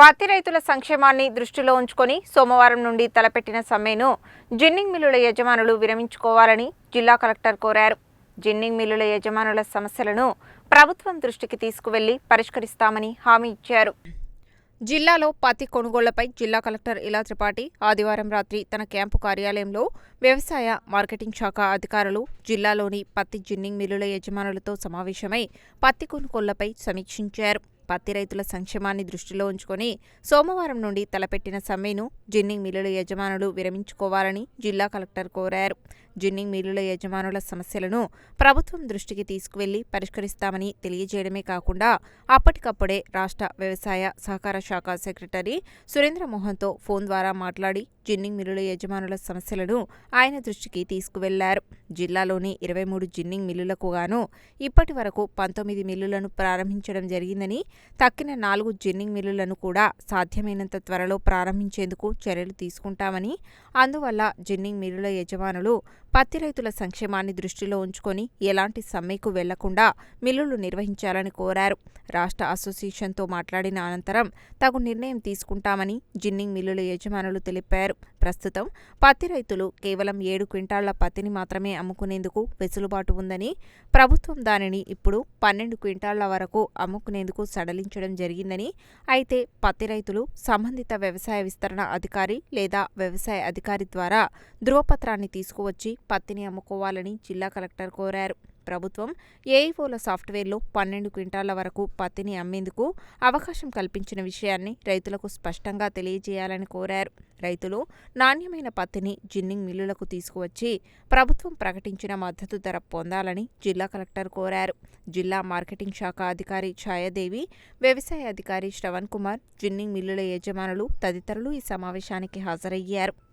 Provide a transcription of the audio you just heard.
పత్తి రైతుల సంక్షేమాన్ని దృష్టిలో ఉంచుకొని సోమవారం నుండి తలపెట్టిన సమ్మెను జిన్నింగ్ మిల్లుల యజమానులు విరమించుకోవాలని జిల్లా కలెక్టర్ కోరారు. జిన్నింగ్ మిల్లుల యజమానుల సమస్యలను ప్రభుత్వం దృష్టికి తీసుకువెళ్ళి పరిష్కరిస్తామని హామీ ఇచ్చారు. జిల్లాలో పత్తి కొనుగోళ్ళపై జిల్లా కలెక్టర్ ఇలా త్రిపాఠి ఆదివారం రాత్రి తన క్యాంపు కార్యాలయంలో వ్యవసాయ మార్కెటింగ్ శాఖ అధికారులు జిల్లాలోని పత్తి జిన్నింగ్ మిల్లుల యజమానులతో సమావేశమై పత్తి కొనుగోళ్ళపై సమీక్షించారు. పత్తి రైతుల సంక్షేమాన్ని దృష్టిలో ఉంచుకొని సోమవారం నుండి తలపెట్టిన సమ్మెను జిన్నింగ్ మిల్లుల యజమానులు విరమించుకోవాలని జిల్లా కలెక్టర్ కోరారు. జిన్నింగ్ మిల్లుల యజమానుల సమస్యలను ప్రభుత్వం దృష్టికి తీసుకువెళ్ళి పరిష్కరిస్తామని తెలియజేయడమే కాకుండా అప్పటికప్పుడే రాష్ట్ర వ్యవసాయ సహకార శాఖ సెక్రటరీ సురేంద్ర మోహన్తో ఫోన్ ద్వారా మాట్లాడి జిన్నింగ్ మిల్లుల యజమానుల సమస్యలను ఆయన దృష్టికి తీసుకువెళ్ళారు. జిల్లాలోని ఇరవై మూడు జిన్నింగ్ మిల్లులకు గాను ఇప్పటి వరకు పంతొమ్మిది మిల్లులను ప్రారంభించడం జరిగిందని తక్కిన నాలుగు జిన్నింగ్ మిల్లులను కూడా సాధ్యమైనంత త్వరలో ప్రారంభించేందుకు చర్యలు తీసుకుంటామని అందువల్ల జిన్నింగ్ మిల్లుల యజమానులు పత్తి రైతుల సంక్షేమాన్ని దృష్టిలో ఉంచుకొని ఎలాంటి సమ్మెకు వెళ్ళకుండా మిల్లులు నిర్వహించాలని కోరారు. రాష్ట్ర అసోసియేషన్తో మాట్లాడిన అనంతరం తగు నిర్ణయం తీసుకుంటామని జిన్నింగ్ మిల్లుల యజమానులు తెలిపారు. ప్రస్తుతం పత్తి రైతులు కేవలం ఏడు క్వింటాళ్ళ పత్తిని మాత్రమే అమ్ముకునేందుకు వెసులుబాటు ఉందని ప్రభుత్వం దానిని ఇప్పుడు పన్నెండు క్వింటాళ్ళ వరకు అమ్ముకునేందుకు సడలించడం జరిగిందని అయితే పత్తి రైతులు సంబంధిత వ్యవసాయ విస్తరణ అధికారి లేదా వ్యవసాయ అధికారి ద్వారా ధృవపత్రాన్ని తీసుకువచ్చి పత్తిని అమ్ముకోవాలని జిల్లా కలెక్టర్ కోరారు. ప్రభుత్వం ఏఈఓల సాఫ్ట్వేర్లో పన్నెండు క్వింటాళ్ళ వరకు పత్తిని అమ్మేందుకు అవకాశం కల్పించిన విషయాన్ని రైతులకు స్పష్టంగా తెలియజేయాలని కోరారు. రైతులు నాణ్యమైన పత్తిని జిన్నింగ్ మిల్లులకు తీసుకువచ్చి ప్రభుత్వం ప్రకటించిన మద్దతు ధర పొందాలని జిల్లా కలెక్టర్ కోరారు. జిల్లా మార్కెటింగ్ శాఖ అధికారి ఛాయాదేవి వ్యవసాయ అధికారి శ్రవణ్ కుమార్ జిన్నింగ్ మిల్లుల యజమానులు తదితరులు ఈ సమావేశానికి హాజరయ్యారు.